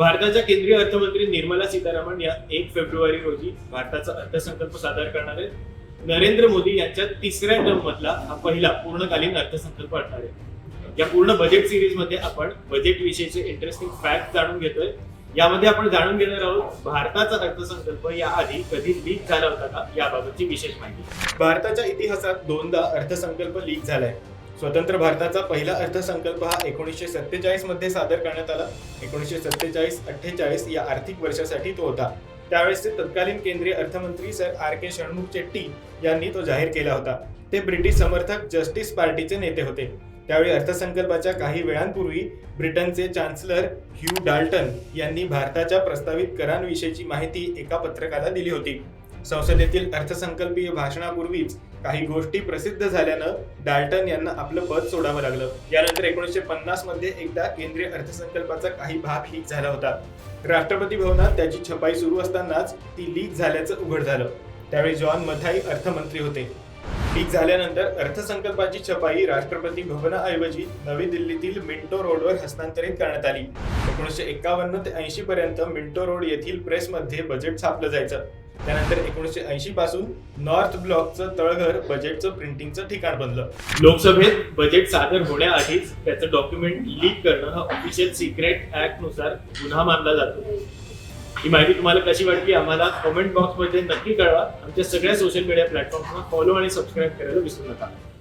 भारताच्या केंद्रीय अर्थमंत्री निर्मला सीतारामन या एक फेब्रुवारी रोजी भारताचा अर्थसंकल्प सादर करणार आहेत. नरेंद्र मोदी यांच्या तिसऱ्या टर्म मधला हा पहिला पूर्णकालीन अर्थसंकल्प असणार आहे या पूर्ण बजेट सिरीजमध्ये आपण बजेट विषयीचे इंटरेस्टिंग फॅक्ट जाणून घेतोय. यामध्ये आपण जाणून घेणार आहोत भारताचा अर्थसंकल्प याआधी कधी लीक झाला होता का? याबाबतची विशेष माहिती. भारताच्या इतिहासात दोनदा अर्थसंकल्प लीक झालाय. स्वतंत्र भारताचा पहिला अर्थसंकल्प हा एकोणीसशे सत्तेचाळीसमध्ये सादर करण्यात आला. एकोणीसशे सत्तेचाळीस अठ्ठेचाळीस या आर्थिक वर्षासाठी तो होता. त्यावेळेसचे तत्कालीन केंद्रीय अर्थमंत्री Sir R K Shanmukham Chetty यांनी तो जाहीर केला होता. ते ब्रिटिश समर्थक जस्टिस पार्टीचे नेते होते. त्यावेळी अर्थसंकल्पाच्या काही वेळांपूर्वी ब्रिटनचे चान्सलर ह्यू डाल्टन यांनी भारताच्या प्रस्तावित करांविषयीची माहिती एका पत्रकाला दिली होती. संसदेतील अर्थसंकल्पीय भाषणापूर्वीच काही गोष्टी प्रसिद्ध झाल्यानं डाल्टन यांना आपलं पद सोडावं लागलं. यानंतर एकोणीसशे पन्नासमध्ये एकदा केंद्रीय अर्थसंकल्पाचा काही भाग लीक झाला होता. राष्ट्रपती भवनात त्याची छपाई सुरू असतानाच ती लीक झाल्याचं उघड झालं. त्यावेळी जॉन मथाई अर्थमंत्री होते. लीक झाल्यानंतर अर्थसंकल्पाची छपाई राष्ट्रपती भवनाऐवजी नवी दिल्लीतील मिंटो रोडवर हस्तांतरित करण्यात आली. एकोणीसशे एक्कावन्न ते ऐंशी पर्यंत मिंटो रोड येथील प्रेसमध्ये बजेट छापलं जायचं. त्यानंतर एकोणीसशे ऐंशी पासून नॉर्थ ब्लॉकचं तळघर बजेटचं प्रिंटिंगचं ठिकाण बनलं. लोकसभेत बजेट सादर होण्याआधीच त्याचं डॉक्युमेंट लीक करणं हा ऑफिशियल सिक्रेट ऍक्टनुसार गुन्हा मानला जातो. ही माहिती तुम्हाला कशी वाटली आम्हाला कमेंट बॉक्समध्ये नक्की कळवा. आमच्या सगळ्या सोशल मीडिया प्लॅटफॉर्मना फॉलो आणि सबस्क्राईब करायला विसरू नका.